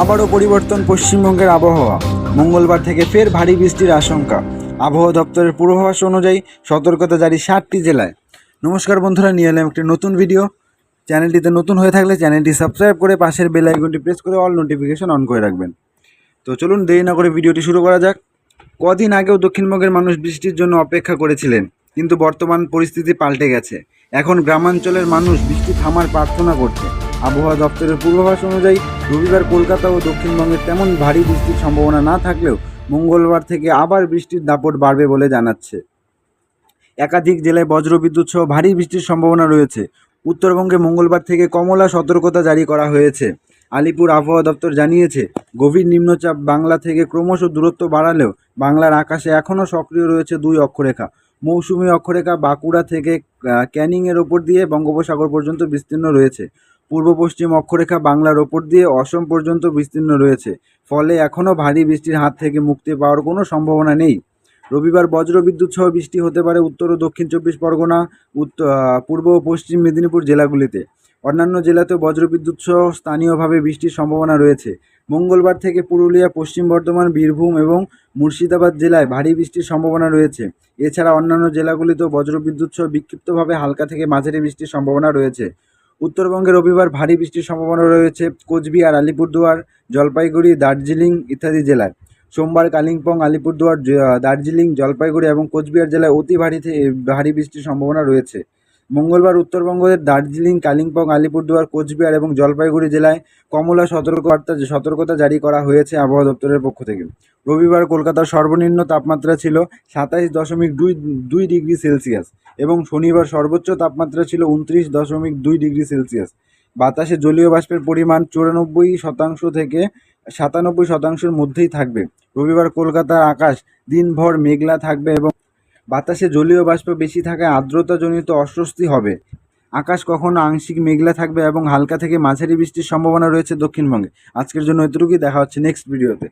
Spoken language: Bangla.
আবারও পরিবর্তন পশ্চিমবঙ্গের আবহাওয়া। মঙ্গলবার থেকে ফের ভারী বৃষ্টির আশঙ্কা। আবহাওয়া দপ্তরের পূর্বাভাস অনুযায়ী সতর্কতা জারি ষাটটি জেলায়। নমস্কার বন্ধুরা, নিয়ে এলাম একটি নতুন ভিডিও। চ্যানেলটিতে নতুন হয়ে থাকলে চ্যানেলটি সাবস্ক্রাইব করে পাশের বেল আইকনটি প্রেস করে অল নোটিফিকেশন অন করে রাখবেন। তো চলুন দেরি না করে ভিডিওটি শুরু করা যাক। কদিন আগেও দক্ষিণবঙ্গের মানুষ বৃষ্টির জন্য অপেক্ষা করেছিলেন, কিন্তু বর্তমান পরিস্থিতি পাল্টে গেছে। এখন গ্রামাঞ্চলের মানুষ বৃষ্টি থামার প্রার্থনা করছে। আবহাওয়া দপ্তরের পূর্বাভাস অনুযায়ী রবিবার কলকাতা ও দক্ষিণবঙ্গের তেমন ভারী বৃষ্টির সম্ভাবনা না থাকলেও মঙ্গলবার থেকে আবার বৃষ্টির দাপট বাড়বে বলে জানাচ্ছে। একাধিক জেলায় বজ্রবিদ্যুৎ সহ ভারী বৃষ্টির সম্ভাবনা রয়েছে। উত্তরবঙ্গে মঙ্গলবার থেকে কমলা সতর্কতা জারি করা হয়েছে। আলিপুর আবহাওয়া দপ্তর জানিয়েছে, গভীর নিম্নচাপ বাংলা থেকে ক্রমশ দূরত্ব বাড়ালেও বাংলার আকাশে এখনও সক্রিয় রয়েছে দুই অক্ষরেখা। মৌসুমী অক্ষরেখা বাঁকুড়া থেকে ক্যানিংয়ের ওপর দিয়ে বঙ্গোপসাগর পর্যন্ত বিস্তীর্ণ রয়েছে। পূর্ব পশ্চিম অক্ষরেখা বাংলার ওপর দিয়ে অসম পর্যন্ত বিস্তীর্ণ রয়েছে। ফলে এখনও ভারী বৃষ্টির হাত থেকে মুক্তি পাওয়ার কোনো সম্ভাবনা নেই। রবিবার বজ্রবিদ্যুৎ সহ বৃষ্টি হতে পারে উত্তর ও দক্ষিণ চব্বিশ পরগনা উত্তর পূর্ব ও পশ্চিম মেদিনীপুর জেলাগুলিতে। অন্যান্য জেলাতেও বজ্রবিদ্যুৎ সহ স্থানীয়ভাবে বৃষ্টির সম্ভাবনা রয়েছে। মঙ্গলবার থেকে পুরুলিয়া, পশ্চিম বর্ধমান, বীরভূম এবং মুর্শিদাবাদ জেলায় ভারী বৃষ্টির সম্ভাবনা রয়েছে। এছাড়া অন্যান্য জেলাগুলিতেও বজ্রবিদ্যুৎ সহ বিক্ষিপ্তভাবে হালকা থেকে মাঝারি বৃষ্টির সম্ভাবনা রয়েছে। উত্তরবঙ্গে রবিবার ভারী বৃষ্টির সম্ভাবনা রয়েছে কোচবিহার, আলিপুরদুয়ার, জলপাইগুড়ি, দার্জিলিং ইত্যাদি জেলায়। সোমবার কালিম্পং, আলিপুরদুয়ার দার্জিলিং, জলপাইগুড়ি এবং কোচবিহার জেলায় অতি ভারী ভারী বৃষ্টির সম্ভাবনা রয়েছে। মঙ্গলবার উত্তরবঙ্গের দার্জিলিং, কালিম্পং, আলিপুরদুয়ার, কোচবিহার এবং জলপাইগুড়ি জেলায় কমলা সতর্কবার্তা, সতর্কতা জারি করা হয়েছে আবহাওয়া দপ্তরের পক্ষ থেকে। রবিবার কলকাতার সর্বনিম্ন তাপমাত্রা ছিল সাতাইশ দশমিক দুই দুই ডিগ্রি সেলসিয়াস এবং শনিবার সর্বোচ্চ তাপমাত্রা ছিল উনত্রিশ দশমিক দুই ডিগ্রি সেলসিয়াস। বাতাসে জলীয় বাষ্পের পরিমাণ চুরানব্বই শতাংশ থেকে সাতানব্বই শতাংশের মধ্যেই থাকবে। রবিবার কলকাতার আকাশ দিনভর মেঘলা থাকবে এবং বাতাসে জলীয় বাষ্প বেশি থাকায় আর্দ্রতাজনিত অস্বস্তি হবে। আকাশ কখনো আংশিক মেঘলা থাকবে এবং হালকা থেকে মাঝারি বৃষ্টির সম্ভাবনা রয়েছে দক্ষিণবঙ্গে। আজকের জন্য এতটুকুই, দেখা হচ্ছে নেক্সট ভিডিওতে